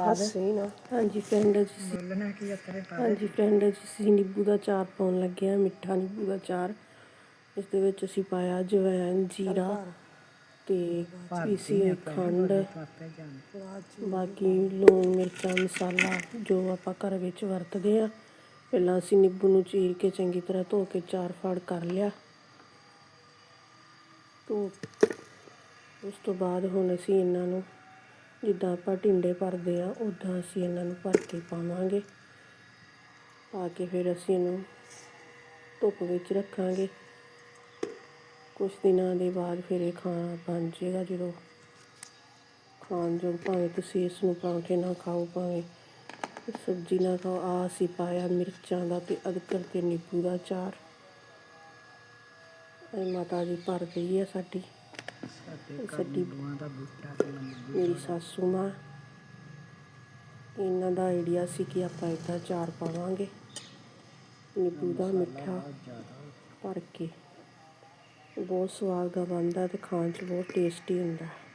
ਹੱਸੇ ਨਾ। ਹਾਂਜੀ ਫਰੈਂਡ ਜੀ ਬੋਲਣਾ ਕੀ ਅਤਰੇ ਪਾ ਹਾਂਜੀ ਫਰੈਂਡ ਜੀ ਅਸੀਂ ਨਿੰਬੂ ਦਾ ਚਾਰ ਪਾਉਣ ਲੱਗੇ ਆ ਮਿੱਠਾ ਨਿੰਬੂ ਦਾ ਚਾਰ। ਇਸ ਦੇ ਵਿੱਚ ਅਸੀਂ ਪਾਇਆ ਜਵੈਨ ਜੀਰਾ ਤੇ ਪੀਸੀ ਹੋਈ ਖੰਡ। ਬਾਕੀ ਲੂਣ ਮਿਰਚਾਂ ਮਸਾਲਾ ਜੋ ਆਪਾਂ ਘਰ ਵਿੱਚ ਵਰਤਦੇ ਆ ਪਹਿਲਾਂ ਅਸੀਂ ਨਿੰਬੂ ਨੂੰ ਚੀਰ ਕੇ ਚੰਗੀ ਤਰ੍ਹਾਂ ਧੋ ਕੇ ਚਾਰ ਫਾੜ ਕਰ ਲਿਆ। ਧੋ ਉਸ ਤੋਂ ਬਾਅਦ ਹੁਣ ਅਸੀਂ ਇਹਨਾਂ ਨੂੰ ਜਿੱਦਾਂ ਆਪਾਂ ਟਿੰਡੇ ਭਰਦੇ ਆ ਉਦਾਂ ਅਸੀਂ ਇਹਨਾਂ ਨੂੰ ਭਰ ਕੇ ਪਾਵਾਂਗੇ। ਪਾ ਕੇ ਫਿਰ ਅਸੀਂ ਇਹਨੂੰ ਧੁੱਪ ਵਿੱਚ ਰੱਖਾਂਗੇ। ਕੁਝ ਦਿਨਾਂ ਦੇ ਬਾਅਦ ਫਿਰ ਇਹ ਖਾਣਾ ਬਣ ਜਾਏਗਾ। ਜਦੋਂ ਖਾਣ ਜੋ ਭਾਵੇਂ ਤੁਸੀਂ ਇਸ ਨੂੰ ਪਰੌਂਠੇ ਨਾਲ ਖਾਓ, ਭਾਵੇਂ ਸਬਜ਼ੀ ਨਾਲ ਖਾਓ ਆ ਅਸੀਂ ਪਾਇਆ ਮਿਰਚਾਂ ਦਾ ਤੇ ਅਦਰਕ ਤੇ ਨਿੰਬੂ ਦਾ ਚਾਰ ਇਹ ਮਾਤਾ ਜੀ ਭਰ ਗਈ ਹੈ ਸਾਡੀ। ਸਾਡੇ ਮੇਰੀ ਸਾਸੂ ਮਾਂ ਇਹਨਾਂ ਦਾ ਆਈਡੀਆ ਸੀ ਕਿ ਆਪਾਂ ਇੱਦਾਂ ਚਾਰ ਪਾਵਾਂਗੇ। ਨਿੰਬੂ ਦਾ ਮਿੱਠਾ ਭਰ ਕੇ। ਬਹੁਤ ਸਵਾਦ ਦਾ ਬਣਦਾ ਤੇ ਖਾਣ 'ਚ ਬਹੁਤ ਟੇਸਟੀ ਹੁੰਦਾ। ਹੈ